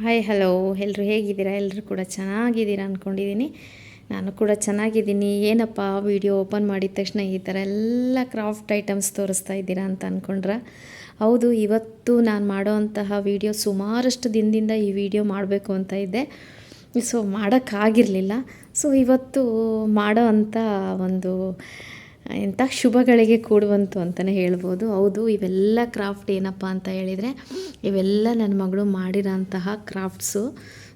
Hi hello ಎಲ್ಲರೂ ಹೇಗಿದ್ದೀರಾ? ಎಲ್ಲರೂ ಕೂಡ ಚೆನ್ನಾಗಿದ್ದೀರಾ ಅಂದ್ಕೊಂಡಿದ್ದೀನಿ ನಾನು ಕೂಡ ಚೆನ್ನಾಗಿದ್ದೀನಿ. ಏನಪ್ಪ ವಿಡಿಯೋ ಓಪನ್ ಮಾಡಿದ ತಕ್ಷಣ ಈ ಥರ ಎಲ್ಲ ಕ್ರಾಫ್ಟ್ ಐಟಮ್ಸ್ ತೋರಿಸ್ತಾ ಇದ್ದೀರಾ ಅಂತ ಅಂದ್ಕೊಂಡ್ರೆ ಹೌದು, ಇವತ್ತು ನಾನು ಮಾಡೋವಂತಹ ವಿಡಿಯೋ ಸುಮಾರಷ್ಟು ದಿನದಿಂದ ಈ ವಿಡಿಯೋ ಮಾಡಬೇಕು ಅಂತ ಇದ್ದೆ. ಸೊ ಮಾಡೋಕ್ಕಾಗಿರಲಿಲ್ಲ. ಸೊ ಇವತ್ತು ಮಾಡೋ ಅಂಥ ಒಂದು ಎಂಥ ಶುಭಗಳಿಗೆ ಕೂಡುವಂತು ಅಂತಲೇ ಹೇಳ್ಬೋದು. ಹೌದು, ಇವೆಲ್ಲ ಕ್ರಾಫ್ಟ್ ಏನಪ್ಪ ಅಂತ ಹೇಳಿದರೆ, ಇವೆಲ್ಲ ನನ್ನ ಮಗಳು ಮಾಡಿರೋಂತಹ ಕ್ರಾಫ್ಟ್ಸು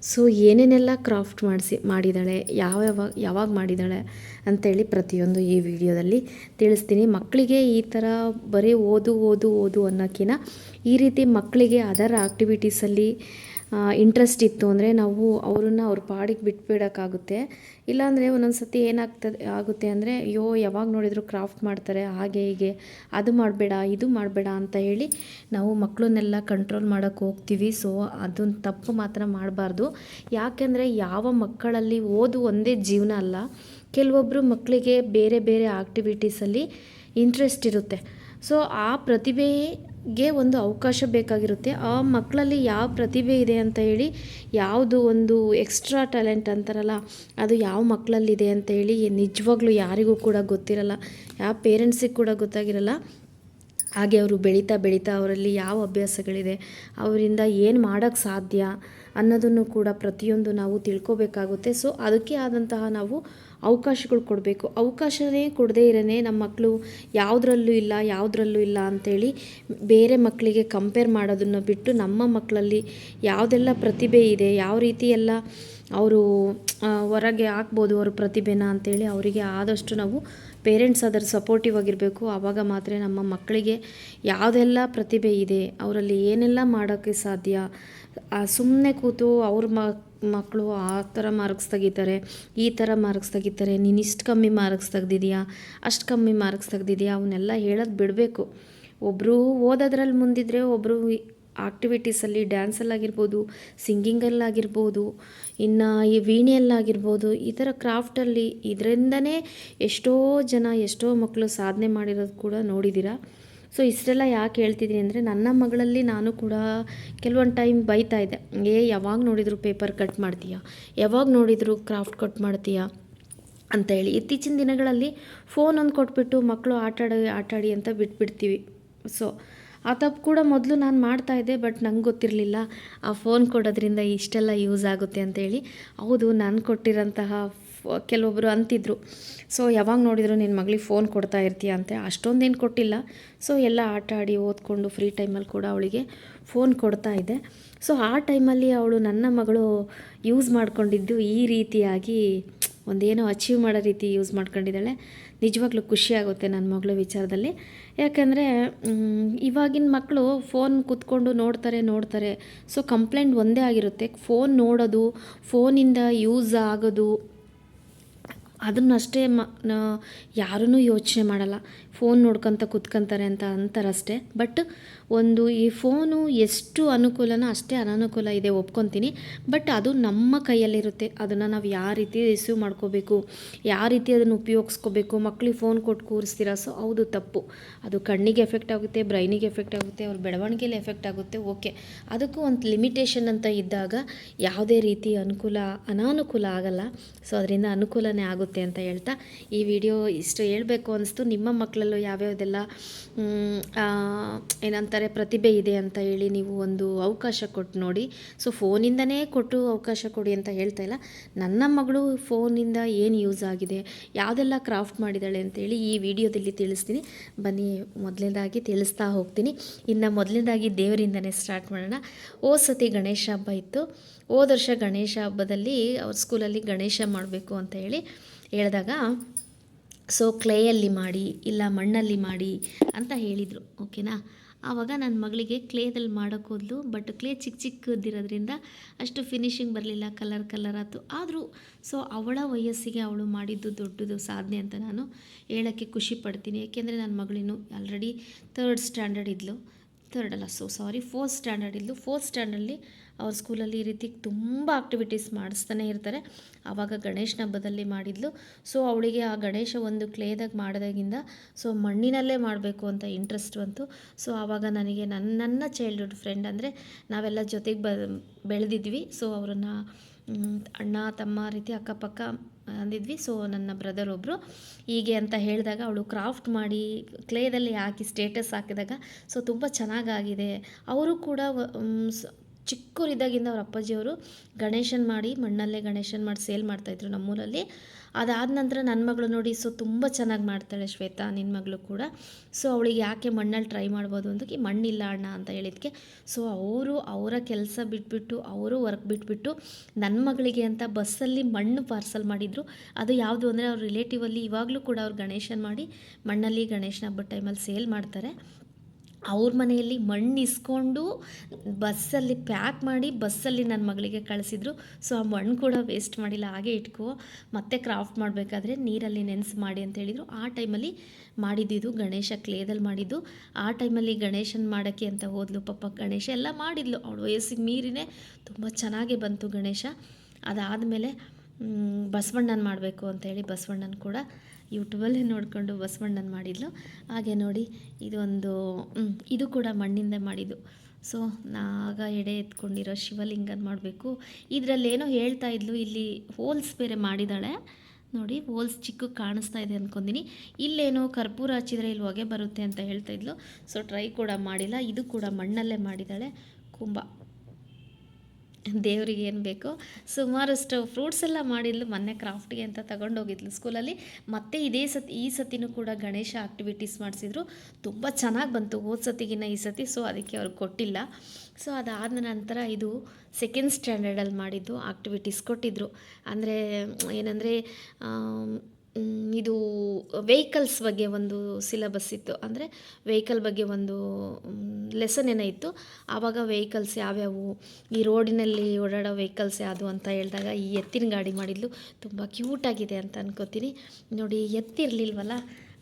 ಸೊ ಏನೇನೆಲ್ಲ ಕ್ರಾಫ್ಟ್ ಮಾಡಿಸಿ ಮಾಡಿದ್ದಾಳೆ ಯಾವ ಯಾವಾಗ ಯಾವಾಗ ಮಾಡಿದ್ದಾಳೆ ಅಂತೇಳಿ ಪ್ರತಿಯೊಂದು ಈ ವಿಡಿಯೋದಲ್ಲಿ ತಿಳಿಸ್ತೀನಿ. ಮಕ್ಕಳಿಗೆ ಈ ಥರ ಬರೀ ಓದು ಓದು ಓದು ಅನ್ನೋಕ್ಕಿಂತ ಈ ರೀತಿ ಮಕ್ಕಳಿಗೆ ಅದರ್ ಆಕ್ಟಿವಿಟೀಸಲ್ಲಿ ಇಂಟ್ರೆಸ್ಟ್ ಇತ್ತು ಅಂದರೆ ನಾವು ಅವ್ರನ್ನ ಅವ್ರ ಪಾಡಿಗೆ ಬಿಟ್ಬಿಡೋಕ್ಕಾಗುತ್ತೆ. ಇಲ್ಲಾಂದರೆ ಒಂದೊಂದು ಸತಿ ಏನಾಗ್ತದೆ, ಆಗುತ್ತೆ ಅಂದರೆ, ಅಯ್ಯೋ, ಯಾವಾಗ ನೋಡಿದರೂ ಕ್ರಾಫ್ಟ್ ಮಾಡ್ತಾರೆ, ಹಾಗೆ ಹೀಗೆ, ಅದು ಮಾಡಬೇಡ, ಇದು ಮಾಡಬೇಡ ಅಂತ ಹೇಳಿ ನಾವು ಮಕ್ಕಳನ್ನೆಲ್ಲ ಕಂಟ್ರೋಲ್ ಮಾಡೋಕ್ಕೆ ಹೋಗ್ತೀವಿ. ಸೊ ಅದೊಂದು ತಪ್ಪು ಮಾತ್ರ ಮಾಡಬಾರ್ದು. ಯಾಕೆಂದರೆ ಯಾವ ಮಕ್ಕಳಲ್ಲಿ ಓದು ಒಂದೇ ಜೀವನ ಅಲ್ಲ ಕೆಲವೊಬ್ಬರು ಮಕ್ಕಳಿಗೆ ಬೇರೆ ಬೇರೆ ಆಕ್ಟಿವಿಟೀಸಲ್ಲಿ ಇಂಟ್ರೆಸ್ಟ್ ಇರುತ್ತೆ. ಸೊ ಆ ಪ್ರತಿಭೆಗೆ ಒಂದು ಅವಕಾಶ ಬೇಕಾಗಿರುತ್ತೆ. ಆ ಮಕ್ಕಳಲ್ಲಿ ಯಾವ ಪ್ರತಿಭೆ ಇದೆ ಅಂತ ಹೇಳಿ, ಯಾವುದು ಒಂದು ಎಕ್ಸ್ಟ್ರಾ ಟ್ಯಾಲೆಂಟ್ ಅಂತಾರಲ್ಲ, ಅದು ಯಾವ ಮಕ್ಕಳಲ್ಲಿದೆ ಅಂತ ಹೇಳಿ ನಿಜವಾಗ್ಲೂ ಯಾರಿಗೂ ಕೂಡ ಗೊತ್ತಿರಲ್ಲ. ಯಾವ ಪೇರೆಂಟ್ಸಿಗೆ ಕೂಡ ಗೊತ್ತಾಗಿರಲ್ಲ. ಹಾಗೆ ಅವರು ಬೆಳೀತಾ ಬೆಳೀತಾ ಅವರಲ್ಲಿ ಯಾವ ಅಭ್ಯಾಸಗಳಿದೆ, ಅವರಿಂದ ಏನು ಮಾಡೋಕ್ಕೆ ಸಾಧ್ಯ ಅನ್ನೋದನ್ನು ಕೂಡ ಪ್ರತಿಯೊಂದು ನಾವು ತಿಳ್ಕೊಬೇಕಾಗುತ್ತೆ. ಸೊ ಅದಕ್ಕೆ ಆದಂತಹ ನಾವು ಅವಕಾಶಗಳು ಕೊಡಬೇಕು. ಅವಕಾಶವೇ ಕೊಡದೇ ಇರೋನೇ ನಮ್ಮ ಮಕ್ಕಳು ಯಾವುದ್ರಲ್ಲೂ ಇಲ್ಲ ಯಾವುದ್ರಲ್ಲೂ ಇಲ್ಲ ಅಂಥೇಳಿ ಬೇರೆ ಮಕ್ಕಳಿಗೆ ಕಂಪೇರ್ ಮಾಡೋದನ್ನು ಬಿಟ್ಟು ನಮ್ಮ ಮಕ್ಕಳಲ್ಲಿ ಯಾವುದೆಲ್ಲ ಪ್ರತಿಭೆ ಇದೆ, ಯಾವ ರೀತಿ ಎಲ್ಲ ಅವರು ಹೊರಗೆ ಹಾಕ್ಬೋದು ಅವ್ರ ಪ್ರತಿಭೆನ ಅಂಥೇಳಿ ಅವರಿಗೆ ಆದಷ್ಟು ನಾವು ಪೇರೆಂಟ್ಸ್ ಅದರ ಸಪೋರ್ಟಿವ್ ಆಗಿರಬೇಕು. ಆವಾಗ ಮಾತ್ರ ನಮ್ಮ ಮಕ್ಕಳಿಗೆ ಯಾವುದೆಲ್ಲ ಪ್ರತಿಭೆ ಇದೆ, ಅವರಲ್ಲಿ ಏನೆಲ್ಲ ಮಾಡೋಕ್ಕೆ ಸಾಧ್ಯ ಸುಮ್ಮನೆ ಕೂತು ಅವ್ರ ಮಕ್ಕಳು ಆ ಥರ ಮಾರ್ಕ್ಸ್ ತೆಗಿತಾರೆ, ಈ ಥರ ಮಾರ್ಕ್ಸ್ ತೆಗಿತಾರೆ, ನೀನು ಇಷ್ಟು ಕಮ್ಮಿ ಮಾರ್ಕ್ಸ್ ತೆಗ್ದಿದ್ಯಾ, ಅಷ್ಟು ಕಮ್ಮಿ ಮಾರ್ಕ್ಸ್ ತೆಗ್ದಿದ್ಯಾ ಅವನ್ನೆಲ್ಲ ಹೇಳೋದು ಬಿಡಬೇಕು. ಒಬ್ಬರು ಓದೋದ್ರಲ್ಲಿ ಮುಂದಿದ್ರೆ ಒಬ್ಬರು ಆಕ್ಟಿವಿಟೀಸಲ್ಲಿ ಡ್ಯಾನ್ಸಲ್ಲಾಗಿರ್ಬೋದು, ಸಿಂಗಿಂಗಲ್ಲಾಗಿರ್ಬೋದು, ಇನ್ನು ಈ ವೀಣೆಯಲ್ಲಾಗಿರ್ಬೋದು, ಈ ಥರ ಕ್ರಾಫ್ಟಲ್ಲಿ ಇದರಿಂದನೇ ಎಷ್ಟೋ ಜನ, ಎಷ್ಟೋ ಮಕ್ಕಳು ಸಾಧನೆ ಮಾಡಿರೋದು ಕೂಡ ನೋಡಿದ್ದೀರಾ ಸೊ ಇಷ್ಟೆಲ್ಲ ಯಾಕೆ ಹೇಳ್ತಿದ್ದೀನಿ ಅಂದರೆ ನನ್ನ ಮಗಳಲ್ಲಿ ನಾನು ಕೂಡ ಕೆಲವೊಂದು ಟೈಮ್ ಬೈತಾ ಇದ್ದೆ. ಏ, ಯಾವಾಗ ನೋಡಿದರೂ ಪೇಪರ್ ಕಟ್ ಮಾಡ್ತೀಯಾ? ಯಾವಾಗ ನೋಡಿದರೂ ಕ್ರಾಫ್ಟ್ ಕಟ್ ಮಾಡ್ತೀಯಾ? ಅಂತ ಹೇಳಿ. ಇತ್ತೀಚಿನ ದಿನಗಳಲ್ಲಿ ಫೋನ್ ಒಂದು ಕೊಟ್ಬಿಟ್ಟು ಮಕ್ಕಳು ಆಟಾಡಿ ಆಟಾಡಿ ಅಂತ ಬಿಟ್ಬಿಡ್ತೀವಿ. ಸೊ ಆ ತಪ್ಪು ಕೂಡ ಮೊದಲು ನಾನು ಮಾಡ್ತಾಯಿದ್ದೆ ಬಟ್ ನಂಗೆ ಗೊತ್ತಿರಲಿಲ್ಲ. ಆ ಫೋನ್ ಕೊಡೋದ್ರಿಂದ ಇಷ್ಟೆಲ್ಲ ಯೂಸ್ ಆಗುತ್ತೆ ಅಂತೇಳಿ ಹೌದು, ನಾನು ಕೊಟ್ಟಿರೋಂತಹ ಕೆಲವೊಬ್ಬರು ಅಂತಿದ್ರು ಸೊ ಯಾವಾಗ ನೋಡಿದ್ರು ನಿನ್ನ ಮಗಳಿಗೆ ಫೋನ್ ಕೊಡ್ತಾ ಇರ್ತೀಯ? ಅಂತ ಅಷ್ಟೊಂದೇನು ಕೊಟ್ಟಿಲ್ಲ. ಸೊ ಎಲ್ಲ ಆಟ ಆಡಿ ಓದ್ಕೊಂಡು ಫ್ರೀ ಟೈಮಲ್ಲಿ ಕೂಡ ಅವಳಿಗೆ ಫೋನ್ ಕೊಡ್ತಾ ಇದ್ದೆ. ಸೊ ಆ ಟೈಮಲ್ಲಿ ಅವಳು ನನ್ನ ಮಗಳು ಯೂಸ್ ಮಾಡ್ಕೊಂಡಿದ್ದು ಈ ರೀತಿಯಾಗಿ ಒಂದೇನೋ ಅಚೀವ್ ಮಾಡೋ ರೀತಿ ಯೂಸ್ ಮಾಡ್ಕೊಂಡಿದ್ದಾಳೆ. ನಿಜವಾಗ್ಲೂ ಖುಷಿ ಆಗುತ್ತೆ ನನ್ನ ಮಗಳ ವಿಚಾರದಲ್ಲಿ. ಯಾಕಂದರೆ ಇವಾಗಿನ ಮಕ್ಕಳು ಫೋನ್ ಕೂತ್ಕೊಂಡು ನೋಡ್ತಾರೆ ನೋಡ್ತಾರೆ. ಸೊ ಕಂಪ್ಲೇಂಟ್ ಒಂದೇ ಆಗಿರುತ್ತೆ. ಫೋನ್ ನೋಡೋದು ಫೋನಿಂದ ಯೂಸ್ ಆಗೋದು ಅದನ್ನಷ್ಟೇ ಮ ಯಾರೂ ಯೋಚನೆ ಮಾಡಲ್ಲ. ಫೋನ್ ನೋಡ್ಕೊತ ಕುತ್ಕೊಂತಾರೆ ಅಂತ ಅಂತಾರಷ್ಟೇ. ಬಟ್ ಒಂದು ಈ ಫೋನು ಎಷ್ಟು ಅನುಕೂಲನೋ ಅಷ್ಟೇ ಅನನುಕೂಲ ಇದೆ ಒಪ್ಕೊತೀನಿ. ಬಟ್ ಅದು ನಮ್ಮ ಕೈಯಲ್ಲಿರುತ್ತೆ. ಅದನ್ನು ನಾವು ಯಾವ ರೀತಿ ರಿಸೀವ್ ಮಾಡ್ಕೋಬೇಕು, ಯಾವ ರೀತಿ ಅದನ್ನು ಉಪಯೋಗಿಸ್ಕೋಬೇಕು ಮಕ್ಕಳಿಗೆ ಫೋನ್ ಕೊಟ್ಟು ಕೂರಿಸ್ತೀರಾ? ಸೊ, ಹೌದು, ತಪ್ಪು. ಅದು ಕಣ್ಣಿಗೆ ಎಫೆಕ್ಟ್ ಆಗುತ್ತೆ, ಬ್ರೈನಿಗೆ ಎಫೆಕ್ಟ್ ಆಗುತ್ತೆ, ಅವ್ರ ಬೆಳವಣಿಗೆಯಲ್ಲಿ ಎಫೆಕ್ಟ್ ಆಗುತ್ತೆ, ಓಕೆ. ಅದಕ್ಕೂ ಒಂದು ಲಿಮಿಟೇಷನ್ ಅಂತ ಇದ್ದಾಗ ಯಾವುದೇ ರೀತಿ ಅನುಕೂಲ, ಅನಾನುಕೂಲ ಆಗಲ್ಲ. ಸೊ, ಅದರಿಂದ ಅನುಕೂಲನೇ ಆಗುತ್ತೆ ಅಂತ ಹೇಳ್ತಾ ಈ ವಿಡಿಯೋ ಇಷ್ಟು ಹೇಳಬೇಕು ಅನಿಸ್ತು. ನಿಮ್ಮ ಮಕ್ಕಳಲ್ಲೂ ಯಾವ್ಯಾವುದೆಲ್ಲ ಏನಂತಾರೆ ಪ್ರತಿಭೆ ಇದೆ ಅಂತ ಹೇಳಿ ನೀವು ಒಂದು ಅವಕಾಶ ಕೊಟ್ಟು ನೋಡಿ. ಸೊ ಫೋನಿಂದನೇ ಕೊಟ್ಟು ಅವಕಾಶ ಕೊಡಿ ಅಂತ ಹೇಳ್ತಾ ಇಲ್ಲ. ನನ್ನ ಮಗಳು ಫೋನಿಂದ ಏನು ಯೂಸ್ ಆಗಿದೆ, ಯಾವುದೆಲ್ಲ ಕ್ರಾಫ್ಟ್ ಮಾಡಿದ್ದಾಳೆ ಅಂತೇಳಿ ಈ ವಿಡಿಯೋದಲ್ಲಿ ತಿಳಿಸ್ತೀನಿ. ಬನ್ನಿ, ಮೊದಲನೇದಾಗಿ ತಿಳಿಸ್ತಾ ಹೋಗ್ತೀನಿ. ಇನ್ನು ಮೊದಲನೇದಾಗಿ ದೇವರಿಂದನೇ ಸ್ಟಾರ್ಟ್ ಮಾಡೋಣ. ಓ ಸತಿ ಗಣೇಶ ಹಬ್ಬ ಇತ್ತು. ಹೋದ ವರ್ಷ ಗಣೇಶ ಹಬ್ಬದಲ್ಲಿ ಅವ್ರ ಸ್ಕೂಲಲ್ಲಿ ಗಣೇಶ ಮಾಡಬೇಕು ಅಂತ ಹೇಳಿ ಹೇಳಿದಾಗ, ಸೊ, ಕ್ಲೇಯಲ್ಲಿ ಮಾಡಿ, ಇಲ್ಲ ಮಣ್ಣಲ್ಲಿ ಮಾಡಿ ಅಂತ ಹೇಳಿದರು. ಓಕೆನಾ? ಆವಾಗ ನನ್ನ ಮಗಳಿಗೆ ಕ್ಲೇದಲ್ಲಿ ಮಾಡೋಕ್ಕೋದ್ಲು ಬಟ್ ಕ್ಲೇ ಚಿಕ್ಕ ಚಿಕ್ಕದಿರೋದ್ರಿಂದ ಅಷ್ಟು ಫಿನಿಶಿಂಗ್ ಬರಲಿಲ್ಲ ಕಲರ್ ಕಲರ್ ಆಯಿತು. ಆದರೂ ಸೊ ಅವಳ ವಯಸ್ಸಿಗೆ ಅವಳು ಮಾಡಿದ್ದು ದೊಡ್ಡದು ಸಾಧನೆ ಅಂತ ನಾನು ಹೇಳೋಕ್ಕೆ ಖುಷಿ ಪಡ್ತೀನಿ. ಏಕೆಂದರೆ ನನ್ನ ಮಗಳಿನ್ನು ಆಲ್ರೆಡಿ ತರ್ಡ್ ಸ್ಟ್ಯಾಂಡರ್ಡ್ ಇದ್ಲು. ಥರ್ಡ್ ಅಲ್ಲ ಸೊ ಸಾರಿ ಫೋರ್ತ್ ಸ್ಟ್ಯಾಂಡರ್ಡ್ ಇದ್ಲು. ಫೋರ್ತ್ ಸ್ಟ್ಯಾಂಡರ್ಡಲ್ಲಿ ಅವ್ರ ಸ್ಕೂಲಲ್ಲಿ ಈ ರೀತಿ ತುಂಬ ಆಕ್ಟಿವಿಟೀಸ್ ಮಾಡಿಸ್ತಾನೆ ಇರ್ತಾರೆ. ಆವಾಗ ಗಣೇಶನ ಹಬ್ಬದಲ್ಲಿ ಮಾಡಿದ್ಲು. ಸೊ ಅವಳಿಗೆ ಆ ಗಣೇಶ ಒಂದು ಕ್ಲೇದಾಗ ಮಾಡಿದಾಗಿಂದ ಸೊ ಮಣ್ಣಿನಲ್ಲೇ ಮಾಡಬೇಕು ಅಂತ ಇಂಟ್ರೆಸ್ಟ್ ಬಂತು. ಸೊ ಆವಾಗ ನನಗೆ ನನ್ನ ನನ್ನ ಚೈಲ್ಡ್ಹುಡ್ ಫ್ರೆಂಡ್ ಅಂದರೆ ನಾವೆಲ್ಲ ಜೊತೆಗೆ ಬ, ಬೆಳೆದಿದ್ವಿ. ಸೊ ಅವರನ್ನು ಅಣ್ಣ, ತಮ್ಮ ರೀತಿ ಅಕ್ಕಪಕ್ಕ ಅಂದಿದ್ವಿ. ಸೊ ನನ್ನ ಬ್ರದರ್ ಒಬ್ಬರು ಹೀಗೆ ಅಂತ ಹೇಳಿದಾಗ ಅವಳು ಕ್ರಾಫ್ಟ್ ಮಾಡಿ ಕ್ಲೇದಲ್ಲಿ ಹಾಕಿ ಸ್ಟೇಟಸ್ ಹಾಕಿದಾಗ ಸೊ ತುಂಬ ಚೆನ್ನಾಗಾಗಿದೆ. ಅವರು ಕೂಡ ಚಿಕ್ಕವರಿದ್ದಾಗಿಂದ ಅವ್ರ ಅಪ್ಪಾಜಿಯವರು ಗಣೇಶನ್ ಮಾಡಿ, ಮಣ್ಣಲ್ಲೇ ಗಣೇಶನ್ ಮಾಡಿ ಸೇಲ್ ಮಾಡ್ತಾಯಿದ್ರು ನಮ್ಮೂರಲ್ಲಿ. ಅದಾದ ನಂತರ ನನ್ನ ಮಗಳು ನೋಡಿ, ಸೊ, ತುಂಬ ಚೆನ್ನಾಗಿ ಮಾಡ್ತಾಳೆ ಶ್ವೇತಾ ನಿನ್ನ ಮಗಳು ಕೂಡ. ಸೊ, ಅವಳಿಗೆ ಯಾಕೆ ಮಣ್ಣಲ್ಲಿ ಟ್ರೈ ಮಾಡ್ಬೋದು ಅಂದಕ್ಕೆ ಮಣ್ಣಿಲ್ಲ ಅಣ್ಣ ಅಂತ ಹೇಳಿದ್ಕೆ. ಸೊ, ಅವರು ಅವರ ಕೆಲಸ ಬಿಟ್ಬಿಟ್ಟು, ಅವರು ವರ್ಕ್ ಬಿಟ್ಬಿಟ್ಟು ನನ್ನ ಮಗಳಿಗೆ ಅಂತ ಬಸ್ಸಲ್ಲಿ ಮಣ್ಣು ಪಾರ್ಸಲ್ ಮಾಡಿದರು. ಅದು ಯಾವುದು ಅಂದರೆ, ಅವ್ರ ರಿಲೇಟಿವಲ್ಲಿ ಇವಾಗಲೂ ಕೂಡ ಅವ್ರು ಗಣೇಶನ್ ಮಾಡಿ ಮಣ್ಣಲ್ಲಿ ಗಣೇಶನ ಹಬ್ಬದ ಟೈಮಲ್ಲಿ ಸೇಲ್ ಮಾಡ್ತಾರೆ. ಅವ್ರ ಮನೆಯಲ್ಲಿ ಮಣ್ಣು ಇಸ್ಕೊಂಡು ಬಸ್ಸಲ್ಲಿ ಪ್ಯಾಕ್ ಮಾಡಿ ಬಸ್ಸಲ್ಲಿ ನನ್ನ ಮಗಳಿಗೆ ಕಳಿಸಿದ್ರು. ಸೊ ಆ ಮಣ್ಣು ಕೂಡ ವೇಸ್ಟ್ ಮಾಡಿಲ್ಲ, ಹಾಗೆ ಇಟ್ಕೋ. ಮತ್ತೆ ಕ್ರಾಫ್ಟ್ ಮಾಡಬೇಕಾದ್ರೆ ನೀರಲ್ಲಿ ನೆನೆಸಿ ಮಾಡಿ ಅಂತ ಹೇಳಿದರು. ಆ ಟೈಮಲ್ಲಿ ಮಾಡಿದ್ದಿದ್ದು ಗಣೇಶ, ಕ್ಲೇದಲ್ಲಿ ಮಾಡಿದ್ದು. ಆ ಟೈಮಲ್ಲಿ ಗಣೇಶನ ಮಾಡೋಕ್ಕೆ ಅಂತ ಹೋದ್ಲು ಪಾಪ ಗಣೇಶ. ಎಲ್ಲ ಮಾಡಿದ್ಲು. ಅವಳು ವಯಸ್ಸಿಗೆ ಮೀರಿನೇ ತುಂಬ ಚೆನ್ನಾಗೇ ಬಂತು ಗಣೇಶ. ಅದಾದಮೇಲೆ ಬಸವಣ್ಣನ ಮಾಡಬೇಕು ಅಂತೇಳಿ ಬಸವಣ್ಣನ ಕೂಡ ಯೂಟ್ಯೂಬಲ್ಲೇ ನೋಡಿಕೊಂಡು ಬಸವಣ್ಣನ ಮಾಡಿದ್ಲು. ಹಾಗೆ ನೋಡಿ, ಇದೊಂದು ಇದು ಕೂಡ ಮಣ್ಣಿಂದ ಮಾಡಿದ್ದು. ಸೊ, ನಾಗ ಎಡೆ ಎತ್ಕೊಂಡಿರೋ ಶಿವಲಿಂಗನ ಮಾಡಬೇಕು. ಇದರಲ್ಲೇನೋ ಹೇಳ್ತಾ ಇದ್ಲು, ಇಲ್ಲಿ ಹೋಲ್ಸ್ ಬೇರೆ ಮಾಡಿದ್ದಾಳೆ ನೋಡಿ, ಹೋಲ್ಸ್ ಚಿಕ್ಕ ಕಾಣಿಸ್ತಾ ಇದೆ ಅಂದ್ಕೊಂತೀನಿ ಇಲ್ಲೇನೋ ಕರ್ಪೂರ ಹಚ್ಚಿದ್ರೆ ಇಲ್ಲಿ ಹೊಗೆ ಬರುತ್ತೆ ಅಂತ ಹೇಳ್ತಾ ಇದ್ಲು. ಸೊ, ಟ್ರೈ ಕೂಡ ಮಾಡಿಲ್ಲ. ಇದು ಕೂಡ ಮಣ್ಣಲ್ಲೇ ಮಾಡಿದ್ದಾಳೆ ಕುಂಭ ದೇವರಿಗೆ ಏನು ಬೇಕೋ ಸುಮಾರಷ್ಟು ಫ್ರೂಟ್ಸ್ ಎಲ್ಲ ಮಾಡಿದ್ಲು, ಮೊನ್ನೆ ಕ್ರಾಫ್ಟ್ಗೆ ಅಂತ ತಗೊಂಡೋಗಿದ್ಲು ಸ್ಕೂಲಲ್ಲಿ ಮತ್ತೆ ಇದೇ ಸತಿ, ಈ ಸತಿನೂ ಕೂಡ ಗಣೇಶ ಆಕ್ಟಿವಿಟೀಸ್ ಮಾಡಿಸಿದ್ರು. ತುಂಬ ಚೆನ್ನಾಗಿ ಬಂತು, ಹೋದ ಸತಿಗಿನ್ನ ಈ ಸತಿ ಸೊ ಅದಕ್ಕೆ ಅವ್ರಿಗೆ ಕೊಟ್ಟಿಲ್ಲ. ಸೊ ಅದಾದ ನಂತರ ಇದು ಸೆಕೆಂಡ್ ಸ್ಟ್ಯಾಂಡರ್ಡಲ್ಲಿ ಮಾಡಿದ್ದು ಆಕ್ಟಿವಿಟೀಸ್ ಕೊಟ್ಟಿದ್ದರು ಅಂದರೆ, ಏನಂದರೆ ಇದು ವೆಹಿಕಲ್ಸ್ ಬಗ್ಗೆ ಒಂದು ಸಿಲಬಸ್ ಇತ್ತು. ಅಂದರೆ ವೆಹಿಕಲ್ ಬಗ್ಗೆ ಒಂದು ಲೆಸನ್ ಏನೋ ಇತ್ತು. ಆವಾಗ ವೆಹಿಕಲ್ಸ್ ಯಾವ್ಯಾವು, ಈ ರೋಡಿನಲ್ಲಿ ಓಡಾಡೋ ವೆಹಿಕಲ್ಸ್ ಯಾವುದು ಅಂತ ಹೇಳಿದಾಗ ಈ ಎತ್ತಿನ ಗಾಡಿ ಮಾಡಿದ್ಲು. ತುಂಬ ಕ್ಯೂಟಾಗಿದೆ ಅಂತ ಅನ್ಕೋತೀನಿ. ನೋಡಿ, ಎತ್ತಿರಲಿಲ್ವಲ್ಲ?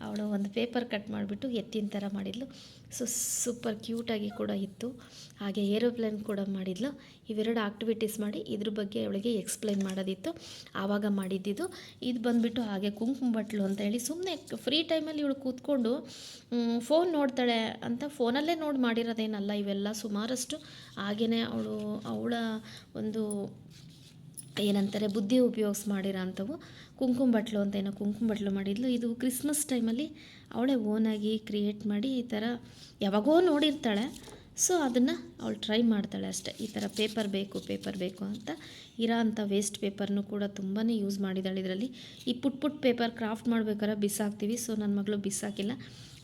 ಅವಳು ಒಂದು ಪೇಪರ್ ಕಟ್ ಮಾಡಿಬಿಟ್ಟು ಎತ್ತಿನ ಥರ ಮಾಡಿದ್ಲು. ಸೊ ಸೂಪರ್ ಕ್ಯೂಟಾಗಿ ಕೂಡ ಇತ್ತು. ಹಾಗೆ ಏರೋಪ್ಲೇನ್ ಕೂಡ ಮಾಡಿದ್ಲು. ಇವೆರಡು ಆಕ್ಟಿವಿಟೀಸ್ ಮಾಡಿ ಇದ್ರ ಬಗ್ಗೆ ಅವಳಿಗೆ ಎಕ್ಸ್ಪ್ಲೈನ್ ಮಾಡೋದಿತ್ತು. ಆವಾಗ ಮಾಡಿದ್ದಿದ್ದು. ಇದು ಬಂದುಬಿಟ್ಟು ಹಾಗೆ ಕುಂಕುಮ ಬಟ್ಲು ಅಂತ ಹೇಳಿ ಸುಮ್ಮನೆ ಫ್ರೀ ಟೈಮಲ್ಲಿ ಇವಳು ಕೂತ್ಕೊಂಡು ಫೋನ್ ನೋಡ್ತಾಳೆ ಅಂತ ಫೋನಲ್ಲೇ ನೋಡಿ ಮಾಡಿರೋದೇನಲ್ಲ ಇವೆಲ್ಲ. ಸುಮಾರಷ್ಟು ಹಾಗೆಯೇ ಅವಳು ಅವಳ ಒಂದು ಏನಂತಾರೆ, ಬುದ್ಧಿ ಉಪಯೋಗಿಸಿ ಮಾಡಿರೋ ಅಂಥವು ಕುಂಕುಮ ಬಟ್ಲು ಅಂತ ಏನೋ ಕುಂಕುಮ ಬಟ್ಲು ಮಾಡಿದ್ಲು. ಇದು ಕ್ರಿಸ್ಮಸ್ ಟೈಮಲ್ಲಿ ಅವಳೇ ಓನಾಗಿ ಕ್ರಿಯೇಟ್ ಮಾಡಿ ಈ ಥರ ಯಾವಾಗೋ ನೋಡಿರ್ತಾಳೆ. ಸೊ, ಅದನ್ನು ಅವಳು ಟ್ರೈ ಮಾಡ್ತಾಳೆ ಅಷ್ಟೇ. ಈ ಥರ ಪೇಪರ್ ಬೇಕು ಪೇಪರ್ ಬೇಕು ಅಂತ ಇರೋ ಅಂಥ ವೇಸ್ಟ್ ಪೇಪರ್ನು ಕೂಡ ತುಂಬಾ ಯೂಸ್ ಮಾಡಿದ್ದಾಳೆ ಇದರಲ್ಲಿ. ಈ ಪುಟ್ ಪುಟ್ ಪೇಪರ್ ಕ್ರಾಫ್ಟ್ ಮಾಡ್ಬೇಕಾದ್ರೆ ಬಿಸಾಕ್ತೀವಿ. ಸೊ, ನನ್ನ ಮಗಳು ಬಿಸಾಕಿಲ್ಲ.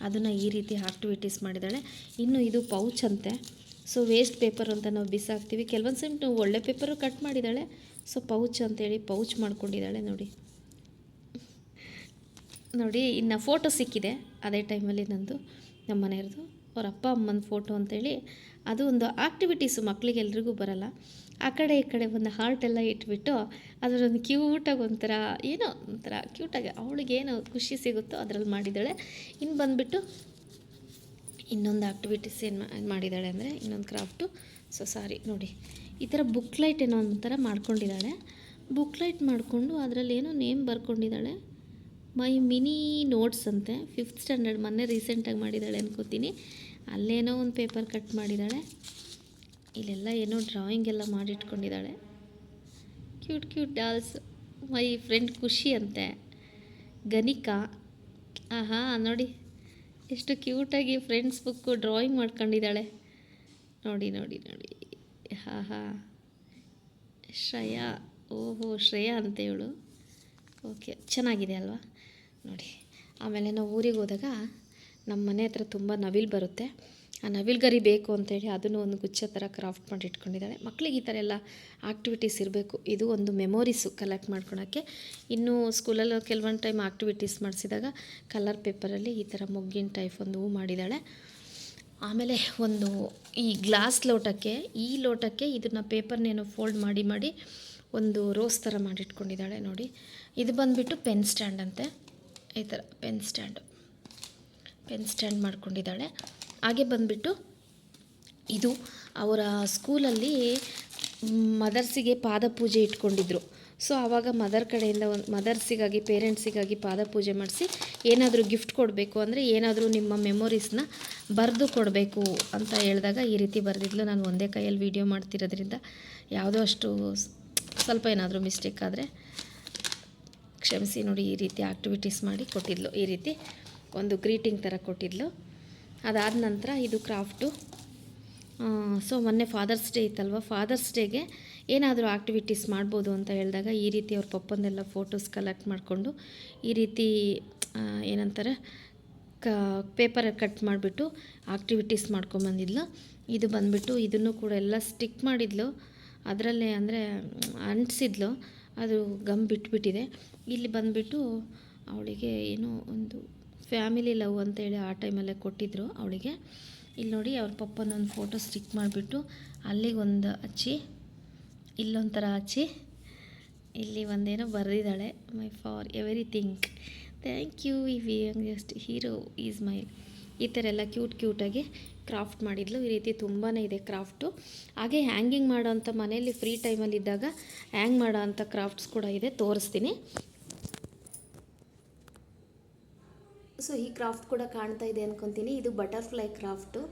ಅದನ್ನು ಈ ರೀತಿ ಆಕ್ಟಿವಿಟೀಸ್ ಮಾಡಿದ್ದಾಳೆ. ಇನ್ನು ಇದು ಪೌಚ್ ಅಂತೆ. ಸೊ, ವೇಸ್ಟ್ ಪೇಪರ್ ಅಂತ ನಾವು ಬಿಸಾಕ್ತೀವಿ. ಕೆಲವೊಂದು ಸೈಮ್ ಒಳ್ಳೆ ಪೇಪರು ಕಟ್ ಮಾಡಿದ್ದಾಳೆ. ಸೊ ಪೌಚ್ ಅಂತೇಳಿ ಪೌಚ್ ಮಾಡ್ಕೊಂಡಿದ್ದಾಳೆ ನೋಡಿ. ನೋಡಿ, ಇನ್ನು ಫೋಟೋ ಸಿಕ್ಕಿದೆ ಅದೇ ಟೈಮಲ್ಲಿ ನಂದು, ನಮ್ಮ ಮನೆಯವ್ರದ್ದು. ಅವ್ರ ಅಪ್ಪ ಅಮ್ಮನ ಫೋಟೋ ಅಂತೇಳಿ. ಅದು ಒಂದು ಆಕ್ಟಿವಿಟೀಸು ಮಕ್ಕಳಿಗೆ ಎಲ್ರಿಗೂ ಬರಲ್ಲ. ಆ ಕಡೆ ಈ ಕಡೆ ಒಂದು ಹಾರ್ಟ್ ಎಲ್ಲ ಇಟ್ಬಿಟ್ಟು ಅದರೊಂದು ಕ್ಯೂಟಾಗಿ ಒಂಥರ, ಏನೋ ಒಂಥರ ಕ್ಯೂಟಾಗಿ ಅವಳಿಗೇನು ಖುಷಿ ಸಿಗುತ್ತೋ ಅದರಲ್ಲಿ ಮಾಡಿದ್ದಾಳೆ. ಇನ್ನು ಬಂದುಬಿಟ್ಟು ಇನ್ನೊಂದು ಆಕ್ಟಿವಿಟೀಸ್ ಏನು ಮಾಡಿದ್ದಾಳೆ ಅಂದರೆ ಇನ್ನೊಂದು ಕ್ರಾಫ್ಟು ಸೊ ಸಾರಿ ನೋಡಿ. ಈ ಥರ ಬುಕ್ಲೈಟ್ ಏನೋ ಒಂಥರ ಮಾಡ್ಕೊಂಡಿದ್ದಾಳೆ. ಬುಕ್ಲೈಟ್ ಮಾಡಿಕೊಂಡು ಅದರಲ್ಲಿ ಏನೋ ನೇಮ್ ಬರ್ಕೊಂಡಿದ್ದಾಳೆ. ಮೈ ಮಿನಿ ನೋಟ್ಸ್ ಅಂತೆ. ಫಿಫ್ತ್ ಸ್ಟ್ಯಾಂಡರ್ಡ್ ಮೊನ್ನೆ ರೀಸೆಂಟಾಗಿ ಮಾಡಿದ್ದಾಳೆ ಅನ್ಕೋತೀನಿ. ಅಲ್ಲೇನೋ ಒಂದು ಪೇಪರ್ ಕಟ್ ಮಾಡಿದ್ದಾಳೆ. ಇಲ್ಲೆಲ್ಲ ಏನೋ ಡ್ರಾಯಿಂಗ್ ಎಲ್ಲ ಮಾಡಿಟ್ಕೊಂಡಿದ್ದಾಳೆ. Cute cute dolls. My friend Khushi ಅಂತೆ. ಗನಿಕಾ. ಆಹಾ, ನೋಡಿ. ಎಷ್ಟು ಕ್ಯೂಟಾಗಿ ಫ್ರೆಂಡ್ಸ್ ಬುಕ್ಕು ಡ್ರಾಯಿಂಗ್ ಮಾಡ್ಕೊಂಡಿದ್ದಾಳೆ. ನೋಡಿ ನೋಡಿ ನೋಡಿ. ಹಾ ಹಾ. ಶ್ರೇಯಾ, ಓಹೋ, ಶ್ರೇಯಾ ಅಂತ ಹೇಳು. ಓಕೆ, ಚೆನ್ನಾಗಿದೆ ಅಲ್ವಾ? ನೋಡಿ, ಆಮೇಲೆ ನಾವು ಊರಿಗೆ ಹೋದಾಗ ನಮ್ಮ ಮನೆ ಹತ್ರ ತುಂಬ ನವಿಲು ಬರುತ್ತೆ. ಆ ನವಿಲು ಗರಿ ಬೇಕು ಅಂತೇಳಿ ಅದನ್ನು ಒಂದು ಗುಚ್ಛ ಥರ ಕ್ರಾಫ್ಟ್ ಮಾಡಿ ಇಟ್ಕೊಂಡಿದ್ದಾಳೆ ಮಕ್ಳಿಗೆ ಈ ಥರ ಎಲ್ಲ ಆ್ಯಕ್ಟಿವಿಟೀಸ್ ಇರಬೇಕು. ಇದು ಒಂದು ಮೆಮೊರೀಸು ಕಲೆಕ್ಟ್ ಮಾಡ್ಕೊಳಕ್ಕೆ. ಇನ್ನೂ ಸ್ಕೂಲಲ್ಲಿ ಕೆಲವೊಂದು ಟೈಮ್ ಆಕ್ಟಿವಿಟೀಸ್ ಮಾಡಿಸಿದಾಗ ಕಲರ್ ಪೇಪರಲ್ಲಿ ಈ ಥರ ಮೊಗ್ಗಿನ ಟೈಪ್ ಒಂದು ಹೂ ಮಾಡಿದ್ದಾಳೆ. ಆಮೇಲೆ ಒಂದು ಈ ಗ್ಲಾಸ್ ಲೋಟಕ್ಕೆ, ಈ ಲೋಟಕ್ಕೆ ಇದನ್ನು ಪೇಪರ್ನೇನು ಫೋಲ್ಡ್ ಮಾಡಿ ಮಾಡಿ ಒಂದು ರೋಸ್ ಥರ ಮಾಡಿಟ್ಕೊಂಡಿದ್ದಾಳೆ ನೋಡಿ. ಇದು ಬಂದುಬಿಟ್ಟು ಪೆನ್ ಸ್ಟ್ಯಾಂಡ್ ಅಂತೆ. ಈ ಥರ ಪೆನ್ ಸ್ಟ್ಯಾಂಡು. ಪೆನ್ ಸ್ಟ್ಯಾಂಡ್ ಮಾಡ್ಕೊಂಡಿದ್ದಾಳೆ. ಹಾಗೆ ಬಂದುಬಿಟ್ಟು ಇದು ಅವರ ಸ್ಕೂಲಲ್ಲಿ ಮದರ್ಸಿಗೆ ಪಾದ ಪೂಜೆ ಇಟ್ಕೊಂಡಿದ್ರು. ಸೊ ಆವಾಗ ಮದರ್ ಕಡೆಯಿಂದ ಒಂದು ಮದರ್ಸಿಗಾಗಿ, ಪೇರೆಂಟ್ಸಿಗಾಗಿ ಪಾದ ಪೂಜೆ ಮಾಡಿಸಿ ಏನಾದರೂ ಗಿಫ್ಟ್ ಕೊಡಬೇಕು ಅಂದರೆ ಏನಾದರೂ ನಿಮ್ಮ ಮೆಮೊರೀಸ್ನ ಬರೆದು ಕೊಡಬೇಕು ಅಂತ ಹೇಳಿದಾಗ ಈ ರೀತಿ ಬರೆದಿದ್ಲು. ನಾನು ಒಂದೇ ಕೈಯಲ್ಲಿ ವೀಡಿಯೋ ಮಾಡ್ತಿರೋದ್ರಿಂದ ಯಾವುದೋ ಅಷ್ಟು ಸ್ವಲ್ಪ ಏನಾದರೂ ಮಿಸ್ಟೇಕ್ ಆದರೆ ಕ್ಷಮಿಸಿ ನೋಡಿ ಈ ರೀತಿ ಆ್ಯಕ್ಟಿವಿಟೀಸ್ ಮಾಡಿ ಕೊಟ್ಟಿದ್ಲು. ಈ ರೀತಿ ಒಂದು ಗ್ರೀಟಿಂಗ್ ಥರ ಕೊಟ್ಟಿದ್ಲು. ಅದಾದ ನಂತರ ಇದು ಕ್ರಾಫ್ಟು ಸೊ ಮೊನ್ನೆ ಫಾದರ್ಸ್ ಡೇ ಇತ್ತಲ್ವ? ಫಾದರ್ಸ್ ಡೇಗೆ ಏನಾದರೂ ಆ್ಯಕ್ಟಿವಿಟೀಸ್ ಮಾಡ್ಬೋದು ಅಂತ ಹೇಳಿದಾಗ ಈ ರೀತಿ ಅವ್ರ ಪಪ್ಪಂದೆಲ್ಲ ಫೋಟೋಸ್ ಕಲೆಕ್ಟ್ ಮಾಡಿಕೊಂಡು ಈ ರೀತಿ ಏನಂತಾರೆ ಕ ಪೇಪರ್ ಕಟ್ ಮಾಡಿಬಿಟ್ಟು ಆಕ್ಟಿವಿಟೀಸ್ ಮಾಡ್ಕೊಂಬಂದಿದ್ಲು. ಇದು ಬಂದುಬಿಟ್ಟು ಇದನ್ನು ಕೂಡ ಎಲ್ಲ ಸ್ಟಿಕ್ ಮಾಡಿದ್ಲು. ಅದರಲ್ಲೇ ಅಂದರೆ ಅಂಟಿಸಿದ್ಲು. ಅದು ಗಮ್ ಬಿಟ್ಬಿಟ್ಟಿದೆ. ಇಲ್ಲಿ ಬಂದುಬಿಟ್ಟು ಅವಳಿಗೆ ಏನೋ ಒಂದು ಫ್ಯಾಮಿಲಿ ಲವ್ ಅಂತೇಳಿ ಆ ಟೈಮಲ್ಲೇ ಕೊಟ್ಟಿದ್ದರು ಅವಳಿಗೆ. ಇಲ್ಲಿ ನೋಡಿ ಅವ್ರ ಪಪ್ಪನೊಂದು ಫೋಟೋ ಸ್ಟಿಕ್ ಮಾಡಿಬಿಟ್ಟು ಅಲ್ಲಿಗೊಂದು ಹಚ್ಚಿ, ಇಲ್ಲೊಂಥರ ಹಚ್ಚಿ, ಇಲ್ಲಿ ಒಂದೇನೋ ಬರೆದಿದ್ದಾಳೆ. My for everything thank you EV just hero is my ಈ ಥರ ಎಲ್ಲ ಕ್ಯೂಟ್ ಕ್ಯೂಟಾಗಿ ಕ್ರಾಫ್ಟ್ ಮಾಡಿದ್ಲು. ಈ ರೀತಿ ತುಂಬಾ ಇದೆ ಕ್ರಾಫ್ಟು ಹಾಗೆ ಹ್ಯಾಂಗಿಂಗ್ ಮಾಡೋವಂಥ ಮನೆಯಲ್ಲಿ ಫ್ರೀ ಟೈಮಲ್ಲಿ ಇದ್ದಾಗ ಹ್ಯಾಂಗ್ ಮಾಡೋ ಅಂಥ ಕ್ರಾಫ್ಟ್ಸ್ ಕೂಡ ಇದೆ. ತೋರಿಸ್ತೀನಿ. ಸೊ ಈ ಕ್ರಾಫ್ಟ್ ಕೂಡ ಕಾಣ್ತಾ ಇದೆ ಅನ್ಕೊತೀನಿ. ಇದು ಬಟರ್ಫ್ಲೈ ಕ್ರಾಫ್ಟು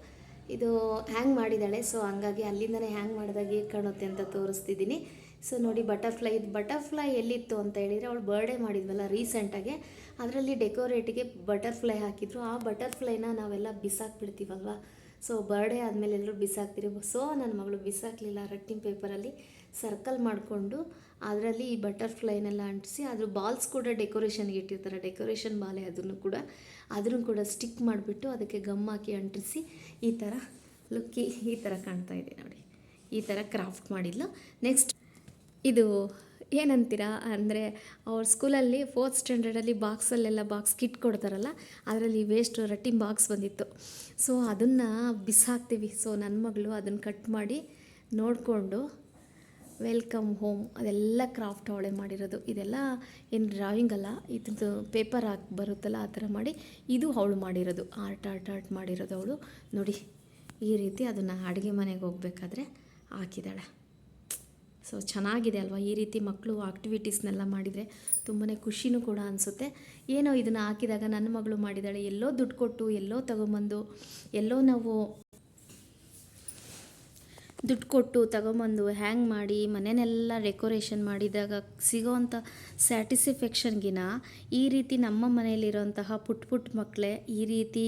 ಇದು ಹ್ಯಾಂಗ್ ಮಾಡಿದ್ದಾಳೆ. ಸೊ ಹಂಗಾಗಿ ಅಲ್ಲಿಂದನೇ ಹ್ಯಾಂಗ್ ಮಾಡಿದಾಗ ಹೇಗೆ ಕಾಣುತ್ತೆ ಅಂತ ತೋರಿಸ್ತಿದ್ದೀನಿ. ಸೊ ನೋಡಿ ಬಟರ್ಫ್ಲೈ ಇದು ಬಟರ್ಫ್ಲೈ ಎಲ್ಲಿತ್ತು ಅಂತ ಹೇಳಿದರೆ, ಅವಳು ಬರ್ಡೇ ಮಾಡಿದ್ವಲ್ಲ ರೀಸೆಂಟಾಗೆ ಅದರಲ್ಲಿ ಡೆಕೋರೇಟಿಗೆ ಬಟರ್ಫ್ಲೈ ಹಾಕಿದ್ರು. ಆ ಬಟರ್ಫ್ಲೈನ ನಾವೆಲ್ಲ ಬಿಸಾಕ್ಬಿಡ್ತೀವಲ್ವ? ಸೊ ಬರ್ಡೇ ಆದಮೇಲೆ ಎಲ್ಲರೂ ಬಿಸಾಕ್ತೀರಿ. ಸೊ ನನ್ನ ಮಗಳು ಬಿಸಾಕಲಿಲ್ಲ ರಟ್ಟಿಂಗ್ ಪೇಪರಲ್ಲಿ. ಸರ್ಕಲ್ ಮಾಡಿಕೊಂಡು ಅದರಲ್ಲಿ ಈ ಬಟರ್ಫ್ಲೈನೆಲ್ಲ ಅಂಟಿಸಿ ಅದ್ರ ಬಾಲ್ಸ್ ಕೂಡ ಡೆಕೋರೇಷನ್ಗೆ ಇಟ್ಟಿರ್ತಾರೆ. ಡೆಕೋರೇಷನ್ ಬಾಲೆ ಅದನ್ನು ಕೂಡ ಅದನ್ನು ಕೂಡ ಸ್ಟಿಕ್ ಮಾಡಿಬಿಟ್ಟು ಅದಕ್ಕೆ ಗಮ್ ಹಾಕಿ ಅಂಟಿಸಿ ಈ ಥರ ಲುಕ್ಕಿ ಈ ಥರ ಕಾಣ್ತಾ ಇದೆ ನೋಡಿ. ಈ ಥರ ಕ್ರಾಫ್ಟ್ ಮಾಡಿಲ್ಲ. ನೆಕ್ಸ್ಟ್ ಇದು ಏನಂತೀರಾ ಅಂದರೆ ಅವ್ರ ಸ್ಕೂಲಲ್ಲಿ ಫೋರ್ತ್ ಸ್ಟ್ಯಾಂಡರ್ಡಲ್ಲಿ ಬಾಕ್ಸಲ್ಲೆಲ್ಲ ಬಾಕ್ಸ್ ಕಿಟ್ ಕೊಡ್ತಾರಲ್ಲ, ಅದರಲ್ಲಿ ವೇಸ್ಟ್ ರಟ್ಟಿನ ಬಾಕ್ಸ್ ಬಂದಿತ್ತು. ಸೊ ಅದನ್ನು ಬಿಸಾಕ್ತೀವಿ. ಸೊ ನನ್ನ ಮಗಳು ಅದನ್ನು ಕಟ್ ಮಾಡಿ ನೋಡಿಕೊಂಡು ವೆಲ್ಕಮ್ ಹೋಮ್ ಅದೆಲ್ಲ ಕ್ರಾಫ್ಟ್ ಅವಳೆ ಮಾಡಿರೋದು. ಇದೆಲ್ಲ ಏನು ಡ್ರಾಯಿಂಗ್ ಅಲ್ಲ, ಇದ್ರದ್ದು ಪೇಪರ್ ಹಾಕಿ ಬರುತ್ತಲ್ಲ, ಆ ಥರ ಮಾಡಿ ಇದು ಅವಳು ಮಾಡಿರೋದು. ಆರ್ಟ್ ಆರ್ಟ್ ಆರ್ಟ್ ಮಾಡಿರೋದು ಅವಳು. ನೋಡಿ, ಈ ರೀತಿ ಅದನ್ನು ಅಡುಗೆ ಮನೆಗೆ ಹೋಗ್ಬೇಕಾದ್ರೆ ಹಾಕಿದ್ದಾಳೆ. ಸೊ ಚೆನ್ನಾಗಿದೆ ಅಲ್ವಾ ಈ ರೀತಿ ಮಕ್ಕಳು ಆಕ್ಟಿವಿಟೀಸ್ನೆಲ್ಲ ಮಾಡಿದರೆ? ತುಂಬಾ ಖುಷಿನೂ ಕೂಡ ಅನಿಸುತ್ತೆ. ಏನೋ ಇದನ್ನು ಹಾಕಿದಾಗ ನನ್ನ ಮಗಳು ಮಾಡಿದಾಳೆ, ಎಲ್ಲೋ ದುಡ್ಡು ಕೊಟ್ಟು ಎಲ್ಲೋ ತಗೊಂಬಂದು, ಎಲ್ಲೋ ನಾವು ದುಡ್ಡು ಕೊಟ್ಟು ತಗೊಂಬಂದು ಹ್ಯಾಂಗ್ ಮಾಡಿ ಮನೆಯನ್ನೆಲ್ಲ ಡೆಕೋರೇಷನ್ ಮಾಡಿದಾಗ ಸಿಗೋವಂಥ ಸ್ಯಾಟಿಸ್ಫ್ಯಾಕ್ಷನ್ಗಿನ ಈ ರೀತಿ ನಮ್ಮ ಮನೆಯಲ್ಲಿರೋಂತಹ ಪುಟ್ಟ ಪುಟ್ಟ ಮಕ್ಕಳೇ ಈ ರೀತಿ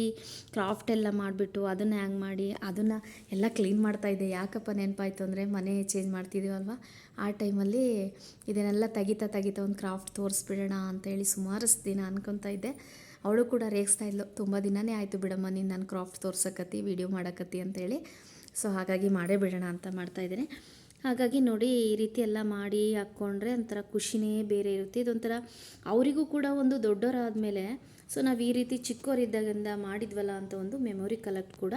ಕ್ರಾಫ್ಟ್ ಎಲ್ಲ ಮಾಡಿಬಿಟ್ಟು ಅದನ್ನು ಹ್ಯಾಂಗ್ ಮಾಡಿ ಅದನ್ನು ಎಲ್ಲ ಕ್ಲೀನ್ ಮಾಡ್ತಾಯಿದ್ದೆ ಯಾಕಪ್ಪ ನೆನಪಾಯ್ತು ಅಂದರೆ ಮನೆ ಚೇಂಜ್ ಮಾಡ್ತಿದ್ದೀವಲ್ವ ಆ ಟೈಮಲ್ಲಿ ಇದನ್ನೆಲ್ಲ ತೆಗಿತಾ ತೆಗಿತಾ ಒಂದು ಕ್ರಾಫ್ಟ್ ತೋರಿಸ್ಬಿಡೋಣ ಅಂತೇಳಿ ಸುಮಾರು ದಿನ ಅನ್ಕೊತಾ ಇದ್ದೆ. ಅವಳು ಕೂಡ ರೇಗಿಸ್ತಾ ಇದ್ಲು, ತುಂಬ ದಿನವೇ ಆಯಿತು ಬಿಡಮ್ಮ ನೀನು ನಾನು ಕ್ರಾಫ್ಟ್ ತೋರ್ಸಕತ್ತಿ, ವೀಡಿಯೋ ಮಾಡಕತ್ತಿ ಅಂತೇಳಿ ಸೊ ಹಾಗಾಗಿ ಮಾಡೇ ಬಿಡೋಣ ಅಂತ ಮಾಡ್ತಾಯಿದ್ದೀನಿ ಹಾಗಾಗಿ ನೋಡಿ ಈ ರೀತಿ ಎಲ್ಲ ಮಾಡಿ ಹಾಕ್ಕೊಂಡ್ರೆ ಒಂಥರ ಖುಷಿನೇ ಬೇರೆ ಇರುತ್ತೆ. ಇದೊಂಥರ ಅವರಿಗೂ ಕೂಡ ಒಂದು ದೊಡ್ಡವರಾದಮೇಲೆ ಸೊ ನಾವು ಈ ರೀತಿ ಚಿಕ್ಕವರಿದ್ದಾಗಿಂದ ಮಾಡಿದ್ವಲ್ಲ ಅಂತ ಒಂದು ಮೆಮೊರಿ ಕಲೆಕ್ಟ್ ಕೂಡ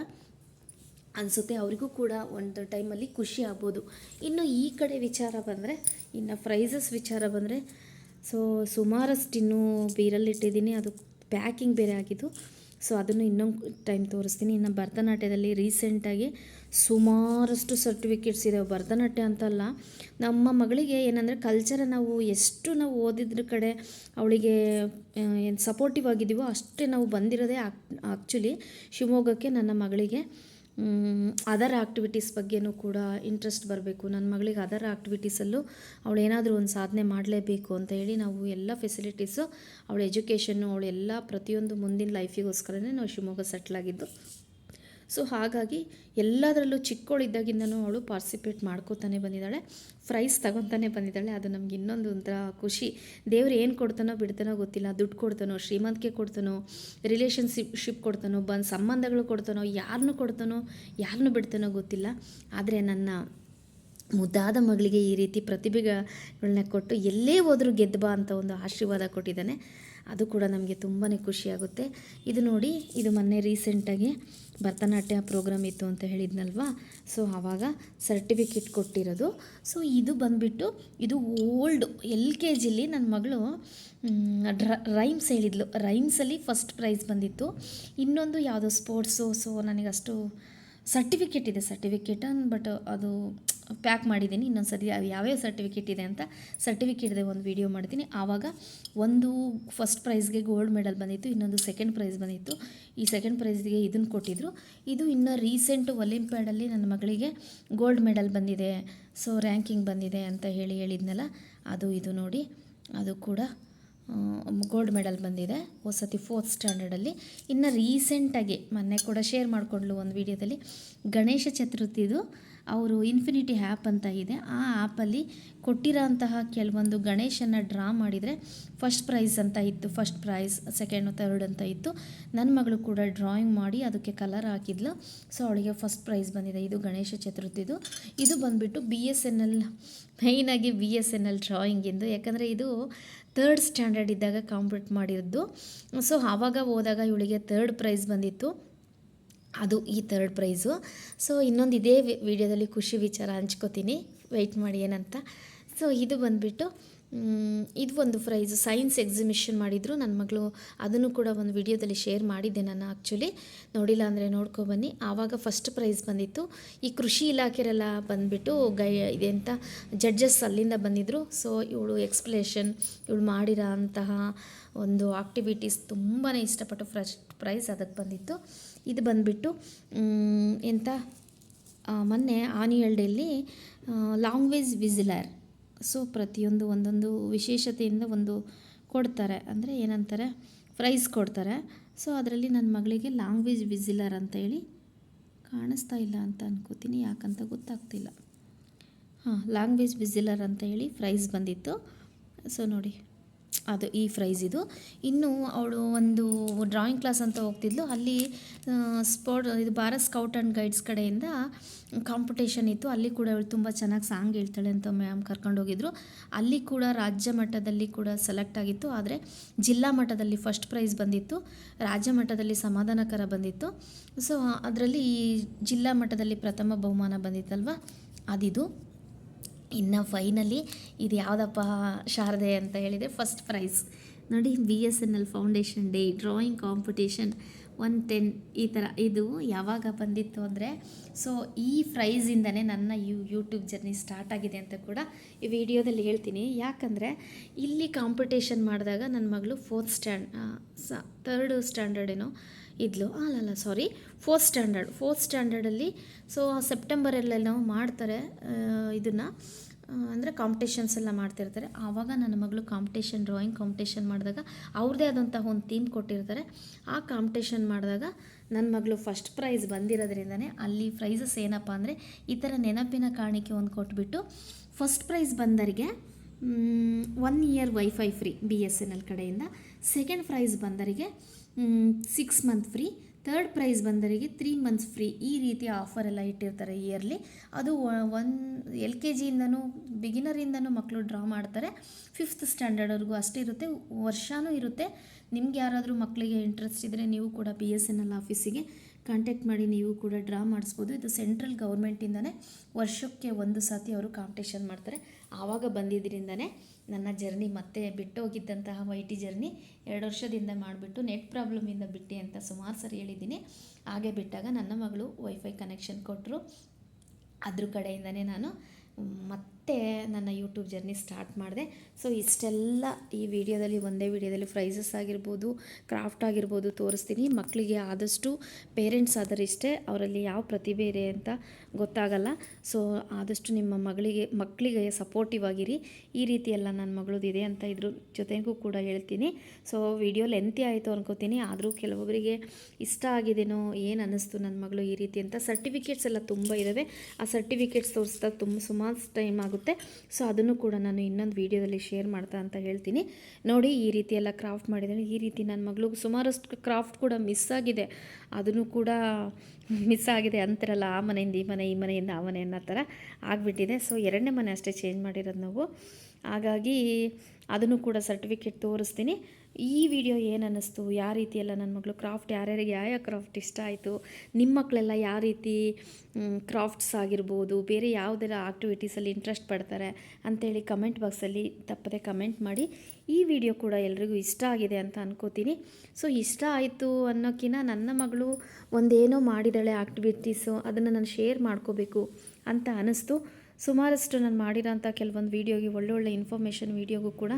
ಅನಿಸುತ್ತೆ. ಅವರಿಗೂ ಕೂಡ ಒಂದು ಟೈಮಲ್ಲಿ ಖುಷಿ ಆಗ್ಬೋದು. ಇನ್ನು ಈ ಕಡೆ ವಿಚಾರ ಬಂದರೆ, ಇನ್ನು ಪ್ರೈಸಸ್ ವಿಚಾರ ಬಂದರೆ, ಸೊ ಸುಮಾರಷ್ಟು ಇನ್ನೂ ಬೀರಲ್ಲಿಟ್ಟಿದ್ದೀನಿ. ಅದು ಪ್ಯಾಕಿಂಗ್ ಬೇರೆ ಆಗಿದ್ದು. ಸೊ ಅದನ್ನು ಇನ್ನೊಂದು ಟೈಮ್ ತೋರಿಸ್ತೀನಿ. ಇನ್ನು ಭರತನಾಟ್ಯದಲ್ಲಿ ರೀಸೆಂಟಾಗಿ ಸುಮಾರಷ್ಟು ಸರ್ಟಿಫಿಕೇಟ್ಸ್ ಇದಾವೆ. ಭರತನಾಟ್ಯ ಅಂತಲ್ಲ, ನಮ್ಮ ಮಗಳಿಗೆ ಏನಂದರೆ ಕಲ್ಚರ ನಾವು ಎಷ್ಟು ನಾವು ಓದಿದ್ರ ಕಡೆ ಅವಳಿಗೆ ಏನು ಸಪೋರ್ಟಿವ್ ಆಗಿದ್ದೀವೋ ಅಷ್ಟೇ ನಾವು ಬಂದಿರೋದೇ ಆ್ಯಕ್ಚುಲಿ ಶಿವಮೊಗ್ಗಕ್ಕೆ ನನ್ನ ಮಗಳಿಗೆ. ಅದರ್ ಆ್ಯಕ್ಟಿವಿಟೀಸ್ ಬಗ್ಗೆನೂ ಕೂಡ ಇಂಟ್ರೆಸ್ಟ್ ಬರಬೇಕು. ನನ್ನ ಮಗಳಿಗೆ ಅದರ್ ಆ್ಯಕ್ಟಿವಿಟೀಸಲ್ಲೂ ಅವಳು ಏನಾದರೂ ಒಂದು ಸಾಧನೆ ಮಾಡಲೇಬೇಕು ಅಂತ ಹೇಳಿ ನಾವು ಎಲ್ಲ ಫೆಸಿಲಿಟೀಸು ಅವಳ ಎಜುಕೇಷನ್ನು ಅವಳೆಲ್ಲ ಪ್ರತಿಯೊಂದು ಮುಂದಿನ ಲೈಫಿಗೋಸ್ಕರನೇ ನಾವು ಶಿವಮೊಗ್ಗ ಸೆಟ್ಲಾಗಿದ್ದು ಸೊ ಹಾಗಾಗಿ ಎಲ್ಲದರಲ್ಲೂ ಚಿಕ್ಕವಳಿದ್ದಾಗಿಂದನೂ ಅವಳು ಪಾರ್ಟಿಸಿಪೇಟ್ ಮಾಡ್ಕೋತಾನೆ ಬಂದಿದ್ದಾಳೆ ಪ್ರೈಸ್ ತಗೊತಾನೆ ಬಂದಿದ್ದಾಳೆ, ಅದು ನಮ್ಗೆ ಇನ್ನೊಂದು ಒಂಥರ ಖುಷಿ. ದೇವ್ರು ಏನು ಕೊಡ್ತಾನೋ ಬಿಡ್ತಾನೋ ಗೊತ್ತಿಲ್ಲ, ದುಡ್ಡು ಕೊಡ್ತಾನೋ ಶ್ರೀಮಂತಿಕೆ ಕೊಡ್ತಾನೋ ರಿಲೇಷನ್ಶಿಪ್ ಶಿಪ್ ಕೊಡ್ತಾನೋ, ಬಂದು ಸಂಬಂಧಗಳು ಕೊಡ್ತಾನೋ ಯಾರನ್ನೂ ಕೊಡ್ತಾನೋ ಯಾರನ್ನೂ ಬಿಡ್ತಾನೋ ಗೊತ್ತಿಲ್ಲ. ಆದರೆ ನನ್ನ ಮುದ್ದಾದ ಮಗಳಿಗೆ ಈ ರೀತಿ ಪ್ರತಿಭೆಗಳನ್ನ ಕೊಟ್ಟು ಎಲ್ಲೇ ಹೋದರೂ ಗೆದ್ದು ಬಾ ಅಂತ ಒಂದು ಆಶೀರ್ವಾದ ಕೊಟ್ಟಿದ್ದಾನೆ. ಅದು ಕೂಡ ನಮಗೆ ತುಂಬಾ ಖುಷಿಯಾಗುತ್ತೆ. ಇದು ನೋಡಿ, ಇದು ಮೊನ್ನೆ ರೀಸೆಂಟಾಗಿ ಭರತನಾಟ್ಯ ಪ್ರೋಗ್ರಾಮ್ ಇತ್ತು ಅಂತ ಹೇಳಿದ್ನಲ್ವಾ? ಸೊ ಆವಾಗ ಸರ್ಟಿಫಿಕೇಟ್ ಕೊಟ್ಟಿರೋದು. ಸೊ ಇದು ಬಂದುಬಿಟ್ಟು, ಇದು ಓಲ್ಡ್ ಎಲ್ ಕೆ ಜಿಲಿ ನನ್ನ ಮಗಳು ರೈಮ್ಸ್ ಹೇಳಿದ್ಲು. ರೈಮ್ಸಲ್ಲಿ ಫಸ್ಟ್ ಪ್ರೈಸ್ ಬಂದಿತ್ತು. ಇನ್ನೊಂದು ಯಾವುದೋ ಸ್ಪೋರ್ಟ್ಸು ಸೊ ನನಗಷ್ಟು ಸರ್ಟಿಫಿಕೇಟ್ ಇದೆ ಸರ್ಟಿಫಿಕೇಟ್ ಬಟ್ ಅದು ಪ್ಯಾಕ್ ಮಾಡಿದ್ದೀನಿ. ಇನ್ನೊಂದು ಸರಿ ಅದು ಯಾವ್ಯಾವ ಸರ್ಟಿಫಿಕೇಟ್ ಇದೆ ಅಂತ ಸರ್ಟಿಫಿಕೇಟ್ದೆ ಒಂದು ವೀಡಿಯೋ ಮಾಡ್ತೀನಿ. ಆವಾಗ ಒಂದು ಫಸ್ಟ್ ಪ್ರೈಸ್ಗೆ ಗೋಲ್ಡ್ ಮೆಡಲ್ ಬಂದಿತ್ತು, ಇನ್ನೊಂದು ಸೆಕೆಂಡ್ ಪ್ರೈಸ್ ಬಂದಿತ್ತು. ಈ ಸೆಕೆಂಡ್ ಪ್ರೈಸ್ಗೆ ಇದನ್ನು ಕೊಟ್ಟಿದ್ದರು ಇದು ಇನ್ನು ರೀಸೆಂಟ್ ಒಲಿಂಪ್ಯಾಡಲ್ಲಿ ನನ್ನ ಮಗಳಿಗೆ ಗೋಲ್ಡ್ ಮೆಡಲ್ ಬಂದಿದೆ. ಸೊ, ರ್ಯಾಂಕಿಂಗ್ ಬಂದಿದೆ ಅಂತ ಹೇಳಿ ಹೇಳಿದ್ನಲ್ಲ, ಅದು ಇದು ನೋಡಿ, ಅದು ಕೂಡ ಗೋಲ್ಡ್ ಮೆಡಲ್ ಬಂದಿದೆ. ಹೊಸತಿ ಫೋರ್ತ್ ಸ್ಟ್ಯಾಂಡರ್ಡಲ್ಲಿ. ಇನ್ನು ರೀಸೆಂಟಾಗಿ, ಮೊನ್ನೆ ಕೂಡ ಶೇರ್ ಮಾಡಿಕೊಂಡ್ಲು ಒಂದು ವಿಡಿಯೋದಲ್ಲಿ, ಗಣೇಶ ಚತುರ್ಥಿದು ಅವರು ಇನ್ಫಿನಿಟಿ ಆ್ಯಪ್ ಅಂತ ಇದೆ. ಆ ಆ್ಯಪಲ್ಲಿ ಕೊಟ್ಟಿರೋಂತಹ ಕೆಲವೊಂದು ಗಣೇಶನ ಡ್ರಾ ಮಾಡಿದರೆ ಫಸ್ಟ್ ಪ್ರೈಸ್ ಅಂತ ಇತ್ತು. ಫಸ್ಟ್ ಪ್ರೈಸ್ ಸೆಕೆಂಡ್ ಥರ್ಡ್ ಅಂತ ಇತ್ತು. ನನ್ನ ಮಗಳು ಕೂಡ ಡ್ರಾಯಿಂಗ್ ಮಾಡಿ ಅದಕ್ಕೆ ಕಲರ್ ಹಾಕಿದ್ಲು. ಸೊ ಅವಳಿಗೆ ಫಸ್ಟ್ ಪ್ರೈಸ್ ಬಂದಿದೆ. ಇದು ಗಣೇಶ ಚತುರ್ಥಿದು. ಇದು ಬಂದುಬಿಟ್ಟು ಬಿ ಎಸ್ ಎನ್ ಎಲ್ ಮೈನಾಗಿ ಬಿ ಎಸ್ ಎನ್ ಎಲ್ ಡ್ರಾಯಿಂಗಿಂದು ಯಾಕಂದರೆ ಇದು ಥರ್ಡ್ ಸ್ಟ್ಯಾಂಡರ್ಡ್ ಇದ್ದಾಗ ಕಾಂಪ್ಲೀಟ್ ಮಾಡಿದ್ದು. ಸೊ ಆವಾಗ ಹೋದಾಗ ಇವಳಿಗೆ ಥರ್ಡ್ ಪ್ರೈಸ್ ಬಂದಿತ್ತು. ಅದು ಈ ಥರ್ಡ್ ಪ್ರೈಸು ಸೊ ಇನ್ನೊಂದು ಇದೇ ವಿಡಿಯೋದಲ್ಲಿ ಖುಷಿ ವಿಚಾರ ಹಂಚ್ಕೋತೀನಿ. ವೆಯ್ಟ್ ಮಾಡಿ ಏನಂತ. ಸೊ ಇದು ಬಂದುಬಿಟ್ಟು ಇದು ಒಂದು ಪ್ರೈಸು ಸೈನ್ಸ್ ಎಕ್ಸಿಬಿಷನ್ ಮಾಡಿದರು. ನನ್ನ ಮಗಳು ಅದನ್ನು ಕೂಡ ಒಂದು ವಿಡಿಯೋದಲ್ಲಿ ಶೇರ್ ಮಾಡಿದ್ದೆ ನಾನು ಆ್ಯಕ್ಚುಲಿ ನೋಡಿಲ್ಲ ಅಂದರೆ ನೋಡ್ಕೊಬನ್ನಿ ಆವಾಗ ಫಸ್ಟ್ ಪ್ರೈಸ್ ಬಂದಿತ್ತು. ಈ ಕೃಷಿ ಇಲಾಖೆರೆಲ್ಲ ಬಂದುಬಿಟ್ಟು ಗೈ, ಇದೆ ಅಂತ ಜಡ್ಜಸ್ ಅಲ್ಲಿಂದ ಬಂದಿದ್ದರು ಸೊ ಇವಳು ಎಕ್ಸ್ಪ್ಲೇಷನ್ ಇವಳು ಮಾಡಿರೋ ಅಂತಹ ಒಂದು ಆಕ್ಟಿವಿಟೀಸ್ ತುಂಬಾ ಇಷ್ಟಪಟ್ಟು ಫಸ್ಟ್ ಪ್ರೈಸ್ ಅದಕ್ಕೆ ಬಂದಿತ್ತು. ಇದು ಬಂದುಬಿಟ್ಟು ಎಂಥ ಮೊನ್ನೆ ಆನಿಯಲ್ ಡೇಲಿ ಲಾಂಗ್ವೇಜ್ ವಿಸಿಲರ್ ಸೊ, ಪ್ರತಿಯೊಂದು ಒಂದೊಂದು ವಿಶೇಷತೆಯಿಂದ ಒಂದು ಕೊಡ್ತಾರೆ. ಅಂದರೆ ಏನಂತಾರೆ? ಪ್ರೈಸ್ ಕೊಡ್ತಾರೆ. ಸೊ, ಅದರಲ್ಲಿ ನನ್ನ ಮಗಳಿಗೆ ಲಾಂಗ್ವೇಜ್ ವಿಸಿಲರ್ ಅಂತ ಹೇಳಿ ಕಾಣಿಸ್ತಾ ಇಲ್ಲ ಅಂತ ಅನ್ಕೋತೀನಿ. ಯಾಕಂತ ಗೊತ್ತಾಗ್ತಿಲ್ಲ. ಹಾಂ ಲಾಂಗ್ವೇಜ್ ವಿಸಿಲರ್ ಅಂತ ಹೇಳಿ ಪ್ರೈಸ್ ಬಂದಿತ್ತು. ಸೊ, ನೋಡಿ. ಅದು ಈ ಪ್ರೈಸ್ ಇದು. ಇನ್ನು ಅವಳು ಒಂದು ಡ್ರಾಯಿಂಗ್ ಕ್ಲಾಸ್ ಅಂತ ಹೋಗ್ತಿದ್ಲು. ಅಲ್ಲಿ ಸ್ಪೋರ್ಟ್ ಇದು ಭಾರತ್ ಸ್ಕೌಟ್ ಆ್ಯಂಡ್ ಗೈಡ್ಸ್ ಕಡೆಯಿಂದ ಕಾಂಪಿಟೇಷನ್ ಇತ್ತು. ಅಲ್ಲಿ ಕೂಡ ಅವಳು ತುಂಬ ಚೆನ್ನಾಗಿ ಸಾಂಗ್ ಹೇಳ್ತಾಳೆ ಅಂತ ಮ್ಯಾಮ್ ಕರ್ಕೊಂಡೋಗಿದ್ರು ಅಲ್ಲಿ ಕೂಡ ರಾಜ್ಯ ಮಟ್ಟದಲ್ಲಿ ಕೂಡ ಸೆಲೆಕ್ಟ್ ಆಗಿತ್ತು. ಆದರೆ ಜಿಲ್ಲಾ ಮಟ್ಟದಲ್ಲಿ ಫಸ್ಟ್ ಪ್ರೈಸ್ ಬಂದಿತ್ತು. ರಾಜ್ಯ ಮಟ್ಟದಲ್ಲಿ ಸಮಾಧಾನಕರ ಬಂದಿತ್ತು. ಸೊ ಅದರಲ್ಲಿ ಜಿಲ್ಲಾ ಮಟ್ಟದಲ್ಲಿ ಪ್ರಥಮ ಬಹುಮಾನ ಬಂದಿತ್ತಲ್ವ? ಅದಿದು. ಇನ್ನು ಫೈನಲಿ ಇದು ಯಾವುದಪ್ಪ ಶಾರದೆ ಅಂತ ಹೇಳಿದರೆ ಫಸ್ಟ್ ಪ್ರೈಸ್ ನೋಡಿ B S N L foundation day drawing competition one ten ಈ ಥರ ಇದು ಯಾವಾಗ ಬಂದಿತ್ತು ಅಂದರೆ ಸೊ ಈ ಪ್ರೈಸಿಂದನೇ ನನ್ನ ಯೂ ಯೂಟ್ಯೂಬ್ ಜರ್ನಿ ಸ್ಟಾರ್ಟ್ ಆಗಿದೆ ಅಂತ ಕೂಡ ಈ ವಿಡಿಯೋದಲ್ಲಿ ಹೇಳ್ತೀನಿ. ಯಾಕಂದರೆ, ಇಲ್ಲಿ ಕಾಂಪಿಟೇಷನ್ ಮಾಡಿದಾಗ ನನ್ನ ಮಗಳು ಫೋರ್ತ್ ಸ್ಟ್ಯಾಂಡ್ ಸ ತರ್ಡ್ ಸ್ಟ್ಯಾಂಡರ್ಡ್ ಏನೋ ಇದ್ಲು. ಅಲ್ಲಲ್ಲ ಸಾರಿ ಫೋರ್ತ್ ಸ್ಟ್ಯಾಂಡರ್ಡ್ ಫೋರ್ತ್ ಸ್ಟ್ಯಾಂಡರ್ಡಲ್ಲಿ ಸೊ ಸೆಪ್ಟೆಂಬರಲ್ಲೆಲ್ಲ ಮಾಡ್ತಾರೆ ಇದನ್ನು. ಅಂದರೆ ಕಾಂಪಿಟೇಷನ್ಸ್ ಎಲ್ಲ ಮಾಡ್ತಿರ್ತಾರೆ. ಆವಾಗ ನನ್ನ ಮಗಳು ಕಾಂಪಿಟೇಷನ್ ಡ್ರಾಯಿಂಗ್ ಕಾಂಪಿಟೇಷನ್ ಮಾಡಿದಾಗ ಅವ್ರದ್ದೇ ಆದಂತಹ ಒಂದು ಥೀಮ್ ಕೊಟ್ಟಿರ್ತಾರೆ. ಆ ಕಾಂಪಿಟೇಷನ್ ಮಾಡಿದಾಗ ನನ್ನ ಮಗಳು ಫಸ್ಟ್ ಪ್ರೈಸ್ ಬಂದಿರೋದ್ರಿಂದನೇ ಅಲ್ಲಿ ಪ್ರೈಸಸ್ ಏನಪ್ಪ ಅಂದರೆ ಈ ಥರ ನೆನಪಿನ ಕಾಣಿಕೆ ಒಂದು ಕೊಟ್ಬಿಟ್ಟು ಫಸ್ಟ್ ಪ್ರೈಸ್ ಬಂದರಿಗೆ one year wifi free B S N L ಕಡೆಯಿಂದ. ಸೆಕೆಂಡ್ ಪ್ರೈಸ್ ಬಂದರಿಗೆ six month free third prize ಬಂದರಿಗೆ ತ್ರೀ ಮಂತ್ಸ್ ಫ್ರೀ ಈ ರೀತಿಯ ಆಫರ್ ಎಲ್ಲ ಇಟ್ಟಿರ್ತಾರೆ ಇಯರ್ಲಿ ಅದು ಒನ್ ಎಲ್ ಕೆ ಜಿಯಿಂದನೂ ಬಿಗಿನರಿಂದನೂ ಮಕ್ಕಳು ಡ್ರಾ ಮಾಡ್ತಾರೆ. ಫಿಫ್ತ್ ಸ್ಟ್ಯಾಂಡರ್ಡ್ವರೆಗೂ ಅಷ್ಟೇ ಇರುತ್ತೆ. ವರ್ಷವೂ ಇರುತ್ತೆ. ನಿಮ್ಗೆ ಯಾರಾದರೂ ಮಕ್ಕಳಿಗೆ ಇಂಟ್ರೆಸ್ಟ್ ಇದ್ದರೆ ನೀವು ಕೂಡ ಬಿ ಎಸ್ ಎನ್ ಎಲ್ ಆಫೀಸಿಗೆ ಕಾಂಟ್ಯಾಕ್ಟ್ ಮಾಡಿ, ನೀವು ಕೂಡ ಡ್ರಾ ಮಾಡಿಸ್ಬೋದು. ಇದು ಸೆಂಟ್ರಲ್ ಗೌರ್ಮೆಂಟಿಂದನೇ ವರ್ಷಕ್ಕೆ ಒಂದು ಸತಿ ಅವರು ಕಾಂಪಿಟೇಷನ್ ಮಾಡ್ತಾರೆ. ಆವಾಗ ಬಂದಿದ್ದರಿಂದನೇ ನನ್ನ ಜರ್ನಿ ಮತ್ತೆ ಬಿಟ್ಟೋಗಿದ್ದಂತಹ ವೈ ಟಿ ಜರ್ನಿ ಎರಡು ವರ್ಷದಿಂದ ಮಾಡಿಬಿಟ್ಟು ನೆಟ್ ಪ್ರಾಬ್ಲಮಿಂದ ಬಿಟ್ಟೆ ಅಂತ ಸುಮಾರು ಸರಿ ಹೇಳಿದ್ದೀನಿ. ಹಾಗೆ ಬಿಟ್ಟಾಗ ನನ್ನ ಮಗಳು ವೈಫೈ ಕನೆಕ್ಷನ್ ಕೊಟ್ಟರು ಅದ್ರ ಕಡೆಯಿಂದನೇ ನಾನು ಮತ್ತೆ ನನ್ನ ಯೂಟ್ಯೂಬ್ ಜರ್ನಿ ಸ್ಟಾರ್ಟ್ ಮಾಡಿದೆ. ಸೊ ಇಷ್ಟೆಲ್ಲ ಈ ವಿಡಿಯೋದಲ್ಲಿ ಒಂದೇ ವಿಡಿಯೋದಲ್ಲಿ ಪ್ರೈಸಸ್ ಆಗಿರ್ಬೋದು ಕ್ರಾಫ್ಟ್ ಆಗಿರ್ಬೋದು ತೋರಿಸ್ತೀನಿ. ಮಕ್ಕಳಿಗೆ ಆದಷ್ಟು ಪೇರೆಂಟ್ಸ್ ಆದರೆ ಇಷ್ಟೇ. ಅವರಲ್ಲಿ ಯಾವ ಪ್ರತಿಭೆ ಇದೆ ಅಂತ ಗೊತ್ತಾಗಲ್ಲ. ಸೊ ಆದಷ್ಟು ನಿಮ್ಮ ಮಗಳಿಗೆ ಮಕ್ಕಳಿಗೆ ಸಪೋರ್ಟಿವ್ ಆಗಿರಿ. ಈ ರೀತಿ ಎಲ್ಲ ನನ್ನ ಮಗಳದ್ದು ಇದೆ ಅಂತ ಇದ್ರ ಜೊತೆಗೂ ಕೂಡ ಹೇಳ್ತೀನಿ. ಸೊ ವಿಡಿಯೋ ಲೆಂತಿ ಆಯಿತು ಅನ್ಕೋತೀನಿ. ಆದರೂ ಕೆಲವೊಬ್ಬರಿಗೆ ಇಷ್ಟ ಆಗಿದೆನೋ, ಏನು ಅನ್ನಿಸ್ತು ನನ್ನ ಮಗಳು ಈ ರೀತಿ ಅಂತ ಸರ್ಟಿಫಿಕೇಟ್ಸ್ ಎಲ್ಲ ತುಂಬ ಇದ್ದಾವೆ ಆ ಸರ್ಟಿಫಿಕೇಟ್ಸ್ ತೋರಿಸ್ತಾ ತುಂಬ ಸುಮಾರು ಟೈಮ್ ಆಗುತ್ತೆ. ಸೊ ಅದನ್ನು ಕೂಡ ನಾನು ಇನ್ನೊಂದು ವೀಡಿಯೋದಲ್ಲಿ ಶೇರ್ ಮಾಡ್ತಾ ಅಂತ ಹೇಳ್ತೀನಿ. ನೋಡಿ, ಈ ರೀತಿ ಎಲ್ಲ ಕ್ರಾಫ್ಟ್ ಮಾಡಿದ್ದೀನಿ. ಈ ರೀತಿ ನನ್ನ ಮಗಳು ಸುಮಾರಷ್ಟು ಕ್ರಾಫ್ಟ್ ಕೂಡ ಮಿಸ್ ಆಗಿದೆ. ಅದನ್ನು ಕೂಡ ಮಿಸ್ ಆಗಿದೆ ಅಂತಾರಲ್ಲ, ಆ ಮನೆಯಿಂದ ಈ ಮನೆ, ಈ ಮನೆಯಿಂದ ಆ ಮನೆ ಅನ್ನೋ ಥರ ಆಗಿಬಿಟ್ಟಿದೆ. ಸೊ ಎರಡನೇ ಮನೆ ಅಷ್ಟೇ ಚೇಂಜ್ ಮಾಡಿರೋದು ನಾವು. ಹಾಗಾಗಿ ಅದನ್ನು ಕೂಡ ಸರ್ಟಿಫಿಕೇಟ್ ತೋರಿಸ್ತೀನಿ. ಈ ವಿಡಿಯೋ ಏನು ಅನ್ನಿಸ್ತು? ಯಾವ ರೀತಿ ಎಲ್ಲ ನನ್ನ ಮಗಳು ಕ್ರಾಫ್ಟ್ ಯಾರ್ಯಾರಿಗೆ ಯಾವ ಯಾವ ಕ್ರಾಫ್ಟ್ ಇಷ್ಟ ಆಯಿತು? ನಿಮ್ಮ ಮಕ್ಕಳೆಲ್ಲ ಯಾವ ರೀತಿ ಕ್ರಾಫ್ಟ್ಸ್ ಆಗಿರ್ಬೋದು? ಬೇರೆ ಯಾವುದೆಲ್ಲ ಆಕ್ಟಿವಿಟೀಸಲ್ಲಿ ಇಂಟ್ರೆಸ್ಟ್ ಪಡ್ತಾರೆ? ಅಂಥೇಳಿ ಕಮೆಂಟ್ ಬಾಕ್ಸಲ್ಲಿ ತಪ್ಪದೆ ಕಮೆಂಟ್ ಮಾಡಿ. ಈ ವಿಡಿಯೋ ಕೂಡ ಎಲ್ರಿಗೂ ಇಷ್ಟ ಆಗಿದೆ ಅಂತ ಅನ್ಕೋತೀನಿ. ಸೊ ಇಷ್ಟ ಆಯಿತು ಅನ್ನೋಕ್ಕಿಂತ ನನ್ನ ಮಗಳು ಒಂದೇನೋ ಮಾಡಿದಾಳೆ ಮಾಡಿದ್ದಾಳೆ ಆ್ಯಕ್ಟಿವಿಟೀಸು ಅದನ್ನು ನಾನು ಶೇರ್ ಮಾಡ್ಕೋಬೇಕು ಅಂತ ಅನ್ನಿಸ್ತು. ಸುಮಾರಷ್ಟು ನಾನು ಮಾಡಿರೋಂಥ ಕೆಲವೊಂದು ವೀಡಿಯೋಗೆ ಒಳ್ಳೊಳ್ಳೆ ಇನ್ಫಾರ್ಮೇಷನ್ ವೀಡಿಯೋಗೂ ಕೂಡ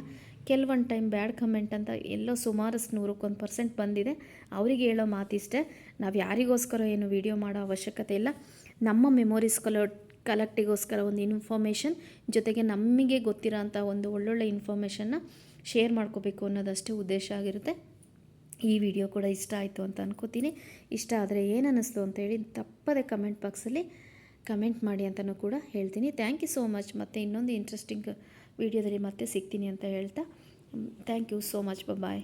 ಕೆಲವೊಂದು ಟೈಮ್ ಬ್ಯಾಡ್ ಕಮೆಂಟ್ ಅಂತ ಎಲ್ಲೋ ಸುಮಾರಷ್ಟು ನೂರಕ್ಕೊಂದು ಪರ್ಸೆಂಟ್ ಬಂದಿದೆ. ಅವರಿಗೆ ಹೇಳೋ ಮಾತಿಷ್ಟೇ, ನಾವು ಯಾರಿಗೋಸ್ಕರ ಏನು ವೀಡಿಯೋ ಮಾಡೋ ಅವಶ್ಯಕತೆ ಇಲ್ಲ. ನಮ್ಮ ಮೆಮೊರೀಸ್ ಕಲೋ ಕಲೆಕ್ಟಿಗೋಸ್ಕರ ಒಂದು ಇನ್ಫಾರ್ಮೇಷನ್ ಜೊತೆಗೆ ನಮಗೆ ಗೊತ್ತಿರೋ ಒಂದು ಒಳ್ಳೊಳ್ಳೆ ಇನ್ಫಾರ್ಮೇಷನ್ನ ಶೇರ್ ಮಾಡ್ಕೋಬೇಕು ಅನ್ನೋದಷ್ಟೇ ಉದ್ದೇಶ ಆಗಿರುತ್ತೆ. ಈ ವಿಡಿಯೋ ಕೂಡ ಇಷ್ಟ ಆಯಿತು ಅಂತ ಅನ್ಕೋತೀನಿ. ಇಷ್ಟ ಆದರೆ ಏನು ಅನ್ನಿಸ್ತು ಅಂತೇಳಿ ತಪ್ಪದೆ ಕಮೆಂಟ್ ಬಾಕ್ಸಲ್ಲಿ ಕಮೆಂಟ್ ಮಾಡಿ ಅಂತಲೂ ಕೂಡ ಹೇಳ್ತೀನಿ. ಥ್ಯಾಂಕ್ ಯು ಸೋ ಮಚ್ ಮತ್ತು ಇನ್ನೊಂದು ಇಂಟ್ರೆಸ್ಟಿಂಗ್ ವೀಡಿಯೋದಲ್ಲಿ ಮತ್ತೆ ಸಿಗ್ತೀನಿ ಅಂತ ಹೇಳ್ತಾ. Thank you so much. Bye